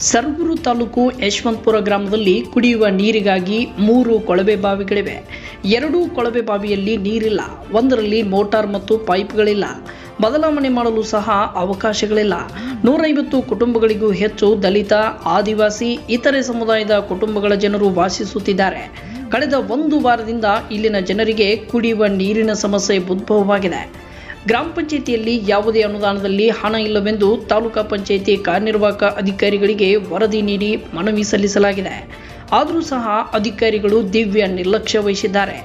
ಸರಗೂರು ತಾಲೂಕು ಯಶವಂತಪುರ ಗ್ರಾಮದಲ್ಲಿ ಕುಡಿಯುವ ನೀರಿಗಾಗಿ ಮೂರು ಕೊಳವೆ ಬಾವಿಗಳಿವೆ. ಎರಡೂ ಕೊಳವೆ ಬಾವಿಯಲ್ಲಿ ನೀರಿಲ್ಲ. ಒಂದರಲ್ಲಿ ಮೋಟಾರ್ ಮತ್ತು ಪೈಪ್ಗಳಿಲ್ಲ. ಬದಲಾವಣೆ ಮಾಡಲು ಸಹ ಅವಕಾಶಗಳಿಲ್ಲ. ನೂರೈವತ್ತು ಕುಟುಂಬಗಳಿಗೂ ಹೆಚ್ಚು ದಲಿತ, ಆದಿವಾಸಿ, ಇತರೆ ಸಮುದಾಯದ ಕುಟುಂಬಗಳ ಜನರು ವಾಸಿಸುತ್ತಿದ್ದಾರೆ. ಕಳೆದ ಒಂದು ವಾರದಿಂದ ಇಲ್ಲಿನ ಜನರಿಗೆ ಕುಡಿಯುವ ನೀರಿನ ಸಮಸ್ಯೆ ಉದ್ಭವವಾಗಿದೆ. ಗ್ರಾಮ ಪಂಚಾಯಿತಿಯಲ್ಲಿ ಯಾವುದೇ ಅನುದಾನದಲ್ಲಿ ಹಣ ಇಲ್ಲವೆಂದು ತಾಲೂಕಾ ಪಂಚಾಯಿತಿ ಕಾರ್ಯನಿರ್ವಾಹಕ ಅಧಿಕಾರಿಗಳಿಗೆ ವರದಿ ನೀಡಿ ಮನವಿ ಸಲ್ಲಿಸಲಾಗಿದೆ. ಆದರೂ ಸಹ ಅಧಿಕಾರಿಗಳು ದಿವ್ಯ ನಿರ್ಲಕ್ಷ್ಯ ವಹಿಸಿದ್ದಾರೆ.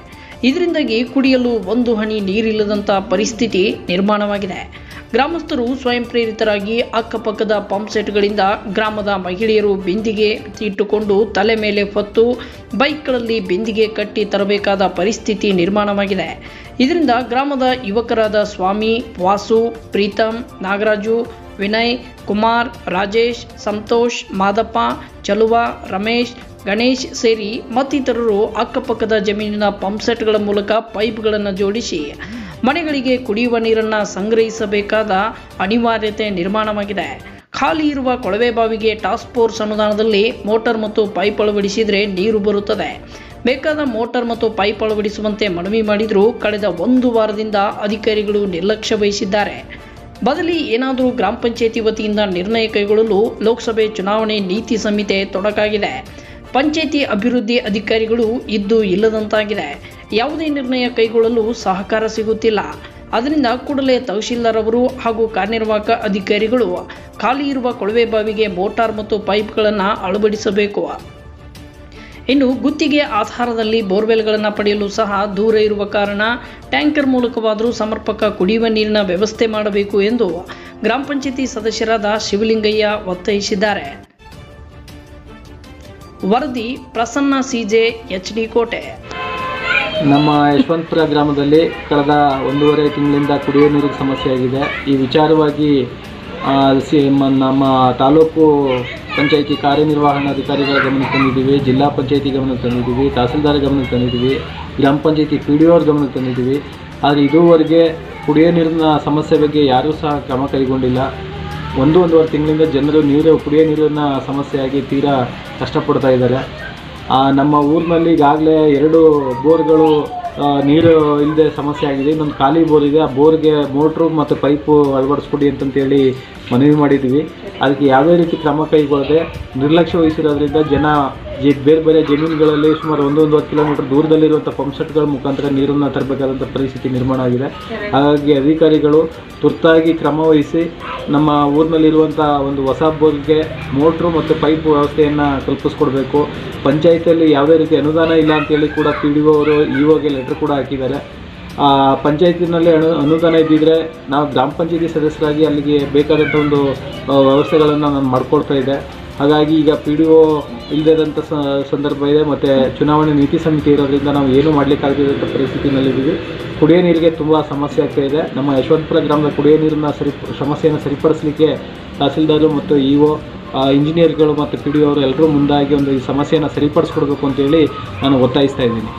ಇದರಿಂದಾಗಿ ಕುಡಿಯಲು ಒಂದು ಹನಿ ನೀರಿಲ್ಲದಂಥ ಪರಿಸ್ಥಿತಿ ನಿರ್ಮಾಣವಾಗಿದೆ. ಗ್ರಾಮಸ್ಥರು ಸ್ವಯಂ ಪ್ರೇರಿತರಾಗಿ ಅಕ್ಕಪಕ್ಕದ ಪಂಪ್ ಸೆಟ್ಗಳಿಂದ ಗ್ರಾಮದ ಮಹಿಳೆಯರು ಬಿಂದಿಗೆ ಇಟ್ಟುಕೊಂಡು ತಲೆ ಮೇಲೆ ಹೊತ್ತು ಬೈಕ್ಗಳಲ್ಲಿ ಬಿಂದಿಗೆ ಕಟ್ಟಿ ತರಬೇಕಾದ ಪರಿಸ್ಥಿತಿ ನಿರ್ಮಾಣವಾಗಿದೆ. ಇದರಿಂದ ಗ್ರಾಮದ ಯುವಕರಾದ ಸ್ವಾಮಿ ವಾಸು ಪ್ರೀತಮ್ ನಾಗರಾಜು, ವಿನಯ್, ಕುಮಾರ್, ರಾಜೇಶ್, ಸಂತೋಷ್, ಮಾದಪ್ಪ, ಚಲುವ, ರಮೇಶ್, ಗಣೇಶ್ ಸೇರಿ ಮತ್ತಿತರರು ಅಕ್ಕಪಕ್ಕದ ಜಮೀನಿನ ಪಂಪ್ಸೆಟ್ಗಳ ಮೂಲಕ ಪೈಪ್ಗಳನ್ನು ಜೋಡಿಸಿ ಮನೆಗಳಿಗೆ ಕುಡಿಯುವ ನೀರನ್ನು ಸಂಗ್ರಹಿಸಬೇಕಾದ ಅನಿವಾರ್ಯತೆ ನಿರ್ಮಾಣವಾಗಿದೆ. ಖಾಲಿ ಇರುವ ಕೊಳವೆ ಬಾವಿಗೆ ಟಾಸ್ಕ್ ಫೋರ್ಸ್ ಅನುದಾನದಲ್ಲಿ ಮೋಟಾರ್ ಮತ್ತು ಪೈಪ್ ಅಳವಡಿಸಿದರೆ ನೀರು ಬರುತ್ತದೆ. ಬೇಕಾದ ಮೋಟಾರ್ ಮತ್ತು ಪೈಪ್ ಅಳವಡಿಸುವಂತೆ ಮನವಿ ಮಾಡಿದರೂ ಕಳೆದ ಒಂದು ವಾರದಿಂದ ಅಧಿಕಾರಿಗಳು ನಿರ್ಲಕ್ಷ್ಯ ವಹಿಸಿದ್ದಾರೆ. ಬದಲಿ ಏನಾದರೂ ಗ್ರಾಮ ಪಂಚಾಯಿತಿ ವತಿಯಿಂದ ನಿರ್ಣಯ ಕೈಗೊಳ್ಳಲು ಲೋಕಸಭೆ ಚುನಾವಣೆ ನೀತಿ ಸಂಹಿತೆ ತೊಡಕಾಗಿದೆ. ಪಂಚಾಯಿತಿ ಅಭಿವೃದ್ಧಿ ಅಧಿಕಾರಿಗಳು ಇದ್ದು ಇಲ್ಲದಂತಾಗಿದೆ. ಯಾವುದೇ ನಿರ್ಣಯ ಕೈಗೊಳ್ಳಲು ಸಹಕಾರ ಸಿಗುತ್ತಿಲ್ಲ. ಅದರಿಂದ ಕೂಡಲೇ ತಹಶೀಲ್ದಾರ್ ಅವರು ಹಾಗೂ ಕಾರ್ಯನಿರ್ವಾಹಕ ಅಧಿಕಾರಿಗಳು ಖಾಲಿ ಇರುವ ಕೊಳವೆ ಬಾವಿಗೆ ಮೋಟಾರ್ ಮತ್ತು ಪೈಪ್ಗಳನ್ನು ಅಳವಡಿಸಬೇಕು. ಇನ್ನು ಗುತ್ತಿಗೆ ಆಧಾರದಲ್ಲಿ ಬೋರ್ವೆಲ್ಗಳನ್ನು ಪಡೆಯಲು ಸಹ ದೂರ ಇರುವ ಕಾರಣ ಟ್ಯಾಂಕರ್ ಮೂಲಕವಾದರೂ ಸಮರ್ಪಕ ಕುಡಿಯುವ ನೀರಿನ ವ್ಯವಸ್ಥೆ ಮಾಡಬೇಕು ಎಂದು ಗ್ರಾಮ ಪಂಚಾಯಿತಿ ಸದಸ್ಯರಾದ ಶಿವಲಿಂಗಯ್ಯ ಒತ್ತಾಯಿಸಿದ್ದಾರೆ. ವರದಿ ಪ್ರಸನ್ನ ಸಿಜೆ ಎಚ್ ಡಿ ಕೋಟೆ. ನಮ್ಮ ಯಶವಂತಪುರ ಗ್ರಾಮದಲ್ಲಿ ಕಳೆದ ಒಂದೂವರೆ ತಿಂಗಳಿಂದ ಕುಡಿಯುವ ನೀರಿಗೆ ಸಮಸ್ಯೆ ಆಗಿದೆ. ಈ ವಿಚಾರವಾಗಿ ಸಿ ನಮ್ಮ ತಾಲೂಕು ಪಂಚಾಯಿತಿ ಕಾರ್ಯನಿರ್ವಹಣಾಧಿಕಾರಿಗಳ ಗಮನಕ್ಕೆ ತಂದಿದ್ದೀವಿ, ಜಿಲ್ಲಾ ಪಂಚಾಯಿತಿ ಗಮನಕ್ಕೆ ತಂದಿದ್ದೀವಿ, ತಹಸೀಲ್ದಾರ್ ಗಮನಕ್ಕೆ ತಂದಿದ್ದೀವಿ, ಗ್ರಾಮ ಪಂಚಾಯಿತಿ ಪಿ ಡಿ ಓರ್ ಗಮನಕ್ಕೆ ತಂದಿದ್ದೀವಿ. ಆದರೆ ಇದುವರೆಗೆ ಕುಡಿಯೋ ನೀರಿನ ಸಮಸ್ಯೆ ಬಗ್ಗೆ ಯಾರೂ ಸಹ ಕ್ರಮ ಕೈಗೊಂಡಿಲ್ಲ. ಒಂದು, ಒಂದೂವರೆ ತಿಂಗಳಿಂದ ಜನರು ನೀರು, ಕುಡಿಯೋ ನೀರಿನ ಸಮಸ್ಯೆಯಾಗಿ ತೀರಾ ಕಷ್ಟಪಡ್ತಾ ಇದ್ದಾರೆ. ನಮ್ಮ ಊರಿನಲ್ಲಿ ಈಗಾಗಲೇ ಎರಡು ಬೋರ್ಗಳು ನೀರು ಇಲ್ಲದೆ ಸಮಸ್ಯೆ ಆಗಿದೆ. ಇನ್ನೊಂದು ಖಾಲಿ ಬೋರ್ ಇದೆ. ಆ ಬೋರ್ಗೆ ಮೋಟ್ರು ಮತ್ತು ಪೈಪು ಅಳವಡಿಸ್ಕೊಡಿ ಅಂತಂತೇಳಿ ಮನವಿ ಮಾಡಿದ್ದೀವಿ. ಅದಕ್ಕೆ ಯಾವುದೇ ರೀತಿ ಕ್ರಮ ಕೈಗೊಳ್ಳದೆ ನಿರ್ಲಕ್ಷ್ಯ ವಹಿಸಿರೋದ್ರಿಂದ ಜನ ಜಿ ಬೇರೆ ಬೇರೆ ಜಮೀನುಗಳಲ್ಲಿ ಸುಮಾರು ಒಂದು ಒಂದೂವರೆ ಕಿಲೋಮೀಟರ್ ದೂರದಲ್ಲಿರುವಂಥ ಪಂಪ್ಸೆಟ್ಗಳ ಮುಖಾಂತರ ನೀರನ್ನು ತರಬೇಕಾದಂಥ ಪರಿಸ್ಥಿತಿ ನಿರ್ಮಾಣ ಆಗಿದೆ. ಹಾಗಾಗಿ ಅಧಿಕಾರಿಗಳು ತುರ್ತಾಗಿ ಕ್ರಮವಹಿಸಿ ನಮ್ಮ ಊರಿನಲ್ಲಿರುವಂಥ ಒಂದು ಹೊಸ ಬೋರ್ಗೆ ಮೋಟ್ರು ಮತ್ತು ಪೈಪ್ ವ್ಯವಸ್ಥೆಯನ್ನು ಕಲ್ಪಿಸ್ಕೊಡ್ಬೇಕು. ಪಂಚಾಯಿತಿಯಲ್ಲಿ ಯಾವುದೇ ರೀತಿ ಅನುದಾನ ಇಲ್ಲ ಅಂತೇಳಿ ಕೂಡ ಪಿ ಡಿ ಅವರು, ಇ ಒಗೆ ಲೆಟ್ರ್ ಕೂಡ ಹಾಕಿದ್ದಾರೆ. ಪಂಚಾಯತಿನಲ್ಲಿ ಅನು, ಅನುದಾನ ಇದ್ದಿದ್ದರೆ ನಾವು ಗ್ರಾಮ ಪಂಚಾಯತಿ ಸದಸ್ಯರಾಗಿ ಅಲ್ಲಿಗೆ ಬೇಕಾದಂಥ ಒಂದು ವ್ಯವಸ್ಥೆಗಳನ್ನು ನಾನು ಮಾಡ್ಕೊಳ್ತಾ ಇದ್ದೆ. ಹಾಗಾಗಿ ಈಗ ಪಿ ಡಿ ಒ ಇಲ್ಲದಂಥ ಸಂದರ್ಭ ಇದೆ, ಮತ್ತು ಚುನಾವಣೆ ನೀತಿ ಸಮಿತಿ ಇರೋದ್ರಿಂದ ನಾವು ಏನೂ ಮಾಡಲಿಕ್ಕಾಗದಂಥ ಪರಿಸ್ಥಿತಿನಲ್ಲಿದ್ದೀವಿ. ಕುಡಿಯೋ ನೀರಿಗೆ ತುಂಬ ಸಮಸ್ಯೆ ಆಗ್ತಾ ನಮ್ಮ ಯಶವಂತಪುರ ಗ್ರಾಮದ ಕುಡಿಯೋ ನೀರನ್ನ ಸರಿ, ಸಮಸ್ಯೆಯನ್ನು ಸರಿಪಡಿಸಲಿಕ್ಕೆ ತಹಸೀಲ್ದಾರು ಮತ್ತು ಇ ಒ ಇಂಜಿನಿಯರ್ಗಳು ಮತ್ತು ಪಿ ಡಿ ಅವರು ಎಲ್ಲರೂ ಮುಂದಾಗಿ ಒಂದು ಈ ಸಮಸ್ಯೆಯನ್ನು ಸರಿಪಡಿಸ್ಕೊಡ್ಬೇಕು ಅಂತೇಳಿ ನಾನು ಒತ್ತಾಯಿಸ್ತಾ ಇದ್ದೀನಿ.